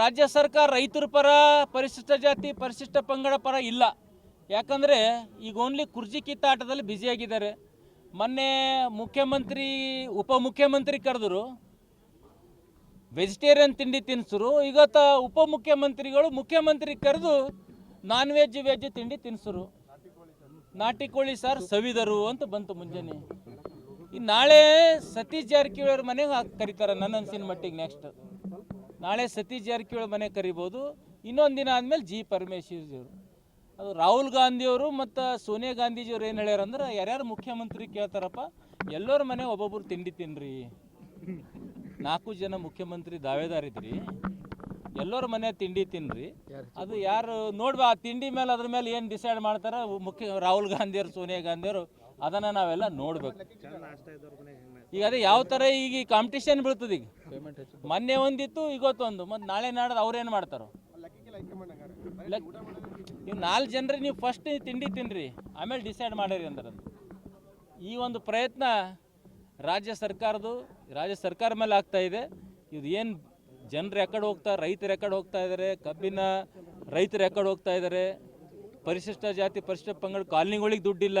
ರಾಜ್ಯ ಸರ್ಕಾರ ರೈತರ ಪರ ಪರಿಶಿಷ್ಟ ಜಾತಿ, ಪರಿಶಿಷ್ಟ ಪಂಗಡ ಪರ ಇಲ್ಲ. ಯಾಕಂದರೆ ಈಗ ಓನ್ಲಿ ಕುರ್ಜಿ ಕಿತ್ತಾಟದಲ್ಲಿ ಬ್ಯುಸಿಯಾಗಿದ್ದಾರೆ ಮೊನ್ನೆ ಮುಖ್ಯಮಂತ್ರಿ, ಉಪಮುಖ್ಯಮಂತ್ರಿ ಕರೆದ್ರು ವೆಜಿಟೇರಿಯನ್ ತಿಂಡಿ ತಿನ್ಸರು. ಈಗ ಉಪಮುಖ್ಯಮಂತ್ರಿಗಳು ಮುಖ್ಯಮಂತ್ರಿ ಕರೆದು ನಾನ್ ವೆಜ್ ವೆಜ್ ತಿಂಡಿ ತಿನ್ಸರು. ನಾಟಿ ಕೋಳಿ ಸರ್ ಸವಿದರು ಅಂತ ಬಂತು ಮುಂಜಾನೆ. ಈ ನಾಳೆ ಸತೀಶ್ ಜಾರಕಿಹೊಳಿ ಅವ್ರ ಮನೆಗೆ ಕರೀತಾರೆ ನನ್ನ ಅನ್ಸಿನ ಮಟ್ಟಿಗೆ ನೆಕ್ಸ್ಟ್ ನಾಳೆ ಸತೀಶ್ ಜಾರಕಿಹೊಳಿ ಮನೆ ಕರಿಬೋದು, ಇನ್ನೊಂದು ದಿನ ಆದಮೇಲೆ ಜಿ ಪರಮೇಶ್ವರ್ ಅದು ರಾಹುಲ್ ಗಾಂಧಿಯವರು ಮತ್ತು ಸೋನಿಯಾ ಗಾಂಧೀಜಿಯವರು ಏನು ಹೇಳ್ಯಾರ ಅಂದ್ರೆ, ಯಾರ್ಯಾರು ಮುಖ್ಯಮಂತ್ರಿ ಕೇಳ್ತಾರಪ್ಪ, ಎಲ್ಲರ ಮನೆ ಒಬ್ಬೊಬ್ರು ತಿಂಡಿ ತಿನ್ರಿ. ನಾಲ್ಕು ಜನ ಮುಖ್ಯಮಂತ್ರಿ ದಾವೇದಾರಿದ್ರಿ ಎಲ್ಲರ ಮನೆ ತಿಂಡಿ ತಿನ್ರಿ. ಅದು ಯಾರು ನೋಡ್ಬಾ, ಆ ತಿಂಡಿ ಮೇಲೆ ಅದ್ರ ಮೇಲೆ ಏನು ಡಿಸೈಡ್ ಮಾಡ್ತಾರೆ, ಮುಖ್ಯ ರಾಹುಲ್ ಗಾಂಧಿಯವರು, ಸೋನಿಯಾ ಗಾಂಧಿಯವರು ಅದನ್ನ ನಾವೆಲ್ಲ ನೋಡ್ಬೇಕು. ಈಗ ಅದೇ ಯಾವ ತರ ಈಗ ಕಾಂಪಿಟೇಷನ್ ಬೀಳ್ತದೆ ಈಗ. ಮೊನ್ನೆ ಒಂದಿತ್ತು ಇವತ್ತೊಂದು ಮತ್ತು ನಾಳೆ ನಾಡ್ದು ಅವ್ರೇನು ಮಾಡ್ತಾರೋ? ನೀವು ನಾಲ್ಕು ಜನರಿಗೆ ನೀವು ಫಸ್ಟ್ ತಿಂಡಿ ತಿನ್ರಿ. ಆಮೇಲೆ ಡಿಸೈಡ್ ಮಾಡಿರಿ ಅಂದ್ರೆ ಈ ಒಂದು ಪ್ರಯತ್ನ ರಾಜ್ಯ ಸರ್ಕಾರದು, ರಾಜ್ಯ ಸರ್ಕಾರ ಮೇಲೆ ಆಗ್ತಾ ಇದೆ. ಇದು ಏನು ಜನರು ಎಕಡೆ ಹೋಗ್ತಾ, ರೈತರು ಎಕಡೆ ಹೋಗ್ತಾ ಇದ್ದಾರೆ ಕಬ್ಬಿನ ರೈತರು ಎಕಡೆ ಹೋಗ್ತಾ ಇದ್ದಾರೆ ಪರಿಶಿಷ್ಟ ಜಾತಿ, ಪರಿಶಿಷ್ಟ ಪಂಗಡ, ಕಾಲನಿಗಳಿಗೆ ದುಡ್ಡಿಲ್ಲ.